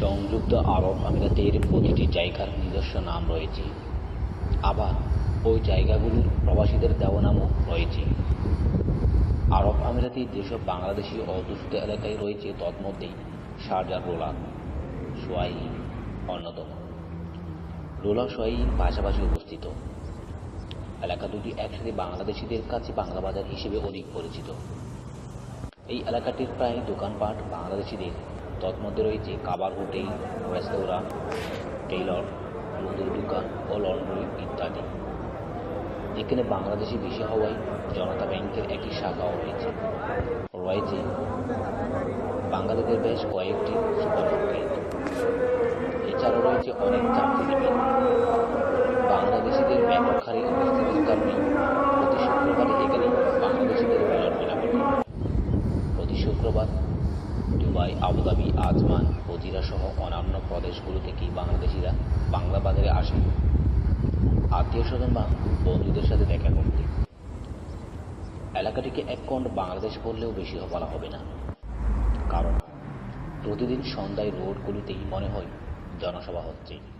সংযুক্ত আরব আমিরাতের প্রতিটি জায়গার নিজস্ব নাম রয়েছে। আবার ওই জায়গাগুলোর প্রবাসীদের দেওয়া নামও রয়েছে। আরব আমিরাতে যেসব বাংলাদেশি অধ্যুষিত এলাকায় রয়েছে, তন্মধ্যেই শারজার রোলা সোয়াই অন্যতম। রোলা সোয়াই পাশাপাশি অবস্থিত। এলাকা দুটি একসাথে বাংলাদেশিদের কাছে বাংলা বাজার হিসেবে অধিক পরিচিত। এই এলাকাটির প্রায় দোকানপাট বাংলাদেশিদের তন্মধ্যে রয়েছে কাবার হোটেল, রেস্তোরাঁ, টেইলর মুদির দোকান ও লন্ড্রি ইত্যাদি। এখানে বাংলাদেশি বেশি হওয়ায় জনতা ব্যাংকের একটি শাখাও রয়েছে। রয়েছে বাঙালিদের বেশ কয়েকটি সুপারমার্কেট। এছাড়াও রয়েছে অনেক চাকরিজীবী। বাংলাদেশিদের ব্যাপক হারে উপস্থিতির কারণে প্রতি শুক্রবারে এখানে বাংলাদেশিদের মিলন মেলামেটি প্রতি শুক্রবার দুবাই, আবুধাবি, আজমান হজিরাসহ অন্যান্য প্রদেশগুলো থেকেই বাংলাদেশিরা বাংলা বাজারে আসেন। আত্মীয় স্বজন বা বন্ধুদের সাথে দেখা করতে। এলাকাটিকে এক কণ্ড বাংলাদেশ বললেও বেশি বলা হবে না। কারণ প্রতিদিন সন্ধ্যায় রোডগুলোতেই মনে হয় জনসভা হচ্ছে।